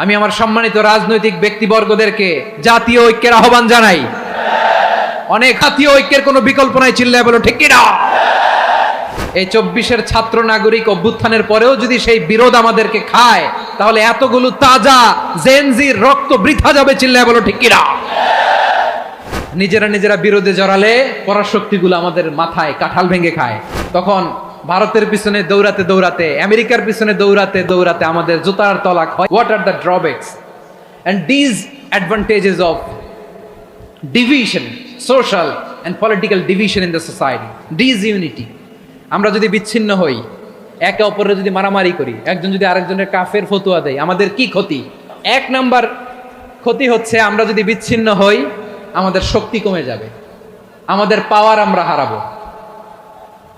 আমি আমার সম্মানিত রাজনৈতিক ব্যক্তিবর্গদেরকে জাতীয় ঐক্যের আহ্বান জানাই। অনেক জাতীয় ঐক্যের কোনো বিকল্প নাই চিল্লায় বলো, ঠিক কিনা? এই চব্বিশের ছাত্র নাগরিক অভ্যুত্থানের পরেও যদি সেই বিরোধ আমাদেরকে খায়, তাহলে এতগুলো তাজা জেনজির রক্ত বৃথা যাবে চিল্লায় বলো, ঠিক কিনা? নিজেরা নিজেরা বিরোধে জড়ালে পরাশক্তিগুলো আমাদের মাথায় কাঁঠাল ভেঙে খায়। তখন ভারতের পিছনে দৌড়াতে দৌড়াতে, আমেরিকার পিছনে দৌড়াতে দৌড়াতে আমাদের জুতার তলা হয়। What are the drawbacks and disadvantages of division social and political division in the society disunity আমরা যদি বিচ্ছিন্ন হই, একে অপরের যদি মারামারি করি, একজন যদি আরেকজনের কাফের ফতুয়া দেয়, আমাদের কি ক্ষতি? এক নাম্বার ক্ষতি হচ্ছে আমরা যদি বিচ্ছিন্ন হই, আমাদের শক্তি কমে যাবে। আমাদের পাওয়ার আমরা হারাবো।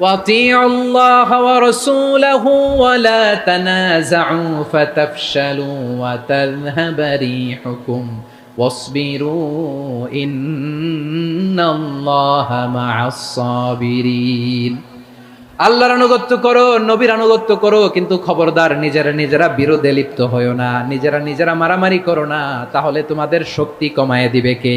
وَأَطِيعُوا اللَّهَ وَرَسُولَهُ وَلَا تَنَازَعُوا فَتَفْشَلُوا وَتَذْهَبَ رِيحُكُمْ وَاصْبِرُوا إِنَّ اللَّهَ مَعَ الصَّابِرِينَ আল্লাহর আনুগত্য করো নবীর আনুগত্য করো কিন্তু খবরদার নিজেরা নিজেরা বিরোধে লিপ্ত হয়েও না নিজেরা নিজেরা মারামারি করো না তাহলে তোমাদের শক্তি কমায় দিবে কে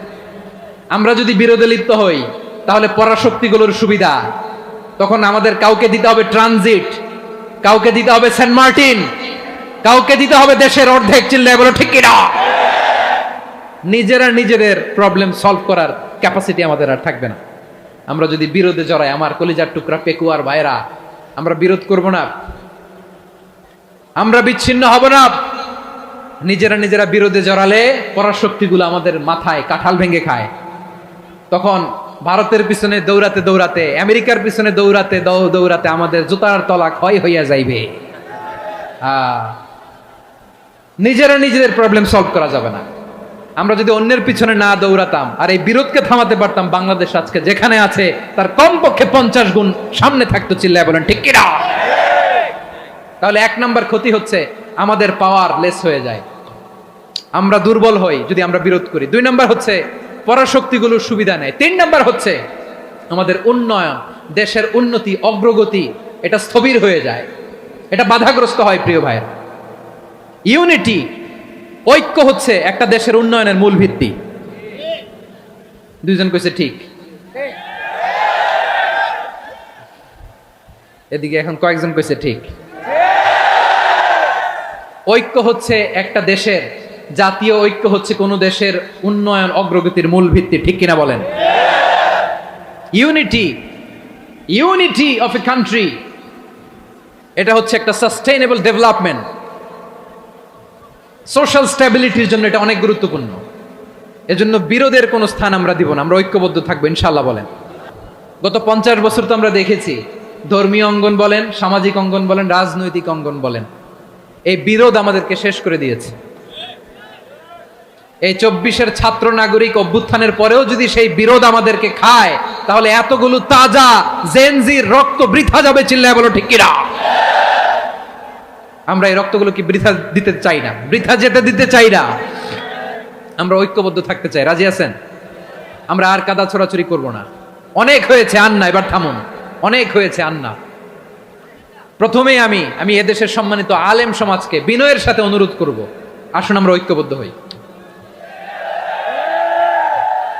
আমরা যদি বিরোধে লিপ্ত হই, তাহলে পরাশক্তিগুলোর সুবিধা। তখন আমাদের কাউকে দিতে হবে ট্রানজিট, কাউকে দিতে হবে সেন্ট মার্টিন, কাউকে দিতে হবে দেশের অর্ধেক চিল্লায় বলো, ঠিক কিনা? নিজেরা নিজেদের প্রবলেম সলভ করার ক্যাপাসিটি আমাদের আর থাকবে না। আমরা যদি বিরোধে জড়াই, আমার কলিজার টুকরা পেকুয়ার ভাইরা আমরা বিরোধ করব না। আমরা বিচ্ছিন্ন হব না। নিজেরা নিজেরা বিরোধে জড়ালে পরাশক্তিগুলো আমাদের মাথায় কাঁঠাল ভেঙে খায়। তখন ভারতের পিছনে দৌড়াতে দৌড়াতে, আমেরিকার পিছনে দৌড়াতে দৌড়াতে আমাদের জুতার তলা ক্ষয় হইয়া যাইবে। নিজেরা নিজেদের প্রবলেম সলভ করা যাবে না। আমরা যদি অন্যের পিছনে না দৌড়াতাম আর এই বিরোধকে থামাতে পারতাম, বাংলাদেশ আজকে যেখানে আছে, তার কমপক্ষে পঞ্চাশ গুণ সামনে থাকতো চিল্লায় বলেন, ঠিক কিনা? তাহলে এক নম্বর ক্ষতি হচ্ছে, আমাদের পাওয়ার লেস হয়ে যায়। আমরা দুর্বল হই যদি আমরা বিরোধ করি। দুই নম্বর হচ্ছে পরাশক্তিগুলোর সুবিধা নেয়। তিন নাম্বার হচ্ছে আমাদের উন্নয়ন, দেশের উন্নতি, অগ্রগতি, এটা স্থবির হয়ে যায়। এটা বাধাগ্রস্ত হয়, প্রিয় ভাইয়ের। ইউনিটি, ঐক্য হচ্ছে একটা দেশের উন্নয়নের মূল ভিত্তি। দুইজন কইছে ঠিক। এদিকে এখন কয়েকজন কইছে ঠিক। ঐক্য হচ্ছে একটা দেশের জাতীয় ঐক্য হচ্ছে কোন দেশের উন্নয়ন অগ্রগতির মূল ভিত্তি, ঠিক কিনা বলেন? Unity unity of a country এটা হচ্ছে একটা সাস্টেইনেবল ডেভেলপমেন্ট সোশ্যাল স্ট্যাবিলিটির জন্য এটা অনেক গুরুত্বপূর্ণ। এজন্য বিরোধের কোনো স্থান আমরা দিব না, আমরা ঐক্যবদ্ধ থাকব ইনশাল্লাহ বলেন। গত পঞ্চাশ বছর তো আমরা দেখেছি, ধর্মীয় অঙ্গন বলেন, সামাজিক অঙ্গন বলেন, রাজনৈতিক অঙ্গন বলেন, এই বিরোধ আমাদেরকে শেষ করে দিয়েছে। এই চব্বিশের ছাত্র নাগরিক অভ্যুত্থানের পরেও যদি সেই বিরোধ আমাদেরকে খায়, তাহলে এতগুলো তাজা জেনজির রক্ত বৃথা যাবে চিল্লায় বলো ঠিক কিনা? আমরা এই রক্তগুলো কি বৃথা দিতে চাই না? বৃথা যেতে দিতে চাই না। আমরা ঐক্যবদ্ধ থাকতে চাই। রাজি আছেন? আমরা আর কাদা ছোড়াছুরি করব না। অনেক হয়েছে আন্না, এবার থামুন। অনেক হয়েছে আন্না। প্রথমে আমি আমি এদেশের সম্মানিত আলেম সমাজকে বিনয়ের সাথে অনুরোধ করব। আসুন আমরা ঐক্যবদ্ধ হই।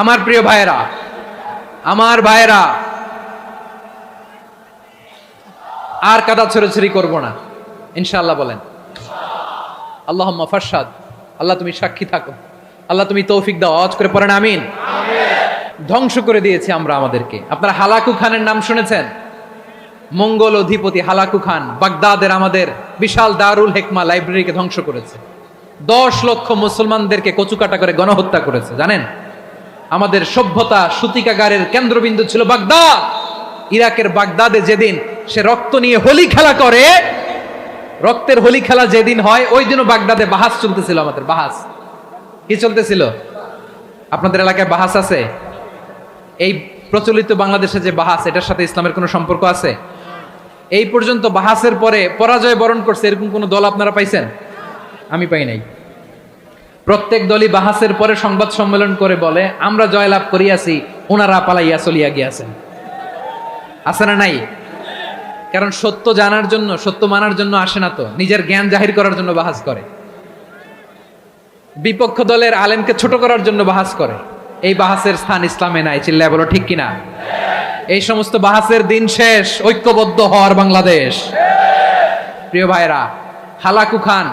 আমার প্রিয় ভাইয়েরা, আমার ভাইয়েরা, আর কাদা ছড়াছড়ি করব না। ইনশাআল্লাহ বলেন। আল্লাহ ফারসাদ আল্লাহ তুমি সাক্ষী থাকো। আল্লাহ তুমি তৌফিক দাও। আওয়াজ করে পড়েন, আমিন। ধ্বংস করে দিয়েছে আমরা আমাদেরকে। আপনারা হালাকু খানের নাম শুনেছেন? মঙ্গল অধিপতি হালাকু খান বাগদাদের আমাদের বিশাল দারুল হেকমা লাইব্রেরিকে ধ্বংস করেছে। দশ লক্ষ মুসলমানদেরকে কচুকাটা করে গণহত্যা করেছে, জানেন? আমাদের সভ্যতা সুতিকাগারের কেন্দ্রবিন্দু ছিল বাগদাদ। ইরাকের বাগদাদে যেদিন সে রক্ত নিয়ে হোলি খেলা করে, রক্তের হোলি খেলা যেদিন হয়, ওই দিনও বাগদাদে বাহাস চলতেছিল আমাদের, বাহাস। কি চলতেছিল? আপনাদের এলাকায় বাহাস আছে? এই প্রচলিত বাংলাদেশে যে বাহাস, এটার সাথে ইসলামের কোনো সম্পর্ক আছে? এই পর্যন্ত বাহাসের পরে পরাজয় বরণ করছে, এরকম কোনো দল আপনারা পাইছেন? আমি পাই নাই। প্রত্যেক দলই বাহাসের পরে সংবাদ সম্মেলন করে বলে, আমরা জয়লাভ করিয়াছি ওনারা পালাইয়া চলিয়া গিয়াছেন। আছে না নাই? কারণ সত্য জানার জন্য, সত্য মানার জন্য আসে না তো। নিজের জ্ঞান জাহির করার জন্য বাহাস করে। বিপক্ষ দলের আলেমকে ছোট করার জন্য বাহাস করে। এই বাহাসের স্থান ইসলামে নাই, চিল্লায় বলো, ঠিক কিনা? এই সমস্ত বাহাসের দিন শেষ, ঐক্যবদ্ধ হওয়ার বাংলাদেশ। প্রিয় ভাইরা হালাকু খান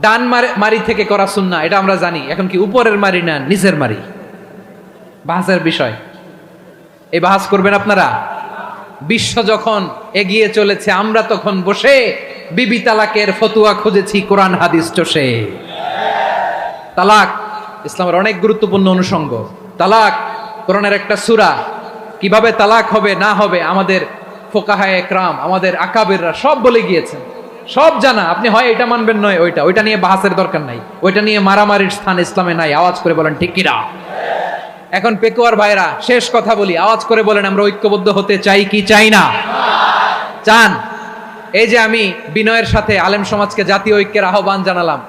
ডান মারে- থেকে করা সুন্না এটা আমরা জানি। এখন কি উপরের মারি না নিচের মারি? বাহাসের বিষয়। এই বাহাজ করবেন আপনারা? বিশ্ব যখন এগিয়ে চলেছে, আমরা তখন বসে বিবি তালাকের ফতুয়া খুঁজেছি, কোরআন হাদিস চষে। তালাক, ইসলামের অনেক গুরুত্বপূর্ণ অনুষঙ্গ। তালাক, কোরআনের একটা সূরা। কীভাবে তালাক হবে, না হবে, আমাদের ফোকাহায় একরাম আমাদের আকাবেররা সব বলে গিয়েছেন। সব জানা। আপনি হয় এটা মানবেন নয়, ওইটা। ওইটা নিয়ে বাহাসের দরকার নাই। ওইটা নিয়ে মারামারির স্থান ইসলামে নাই। আওয়াজ করে বলেন, ঠিক কিনা এখন পেকুয়ার ভাইরা শেষ কথা বলি। আওয়াজ করে বলেন, আমরা ঐক্যবদ্ধ হতে চাই কি চাই না? চান। এই যে আমি বিনয়ের সাথে আলেম সমাজকে জাতীয় ঐক্যের আহ্বান জানালাম।